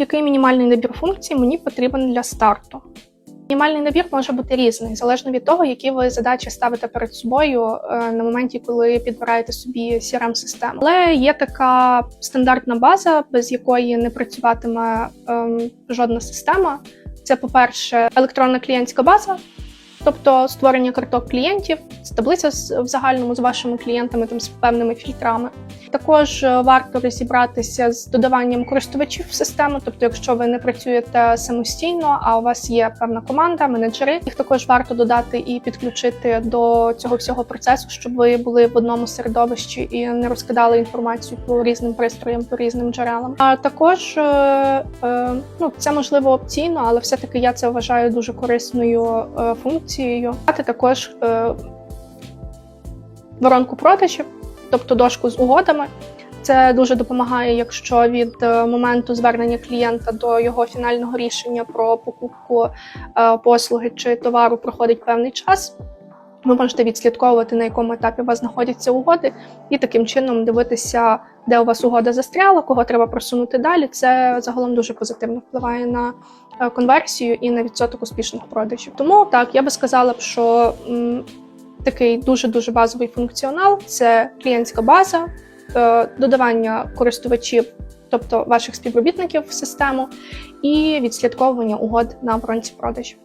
Який мінімальний набір функцій мені потрібен для старту? Мінімальний набір може бути різний, залежно від того, які ви задачі ставите перед собою е, на моменті, коли підбираєте собі crm систему Але є така стандартна база, без якої не працюватиме ем, жодна система. Це, по-перше, електронна клієнтська база, тобто створення карток клієнтів, таблиця в загальному з вашими клієнтами, там з певними фільтрами. Також е, варто розібратися з додаванням користувачів в систему. Тобто, якщо ви не працюєте самостійно, а у вас є певна команда, менеджери, їх також варто додати і підключити до цього всього процесу, щоб ви були в одному середовищі і не розкидали інформацію по різним пристроям, по різним джерелам. А також е, е, ну це можливо опційно, але все-таки я це вважаю дуже корисною е, функцією. Мати також е, воронку продажів, тобто дошку з угодами. Це дуже допомагає, якщо від е, моменту звернення клієнта до його фінального рішення про покупку е, послуги чи товару проходить певний час. Ви можете відслідковувати, на якому етапі у вас знаходяться угоди, і таким чином дивитися, де у вас угода застряла, кого треба просунути далі. Це загалом дуже позитивно впливає на е, конверсію і на відсоток успішних продажів. Тому так я би сказала що м, такий дуже дуже базовий функціонал це клієнтська база, е, додавання користувачів, тобто ваших співробітників в систему, і відслідковування угод на воронці продажів.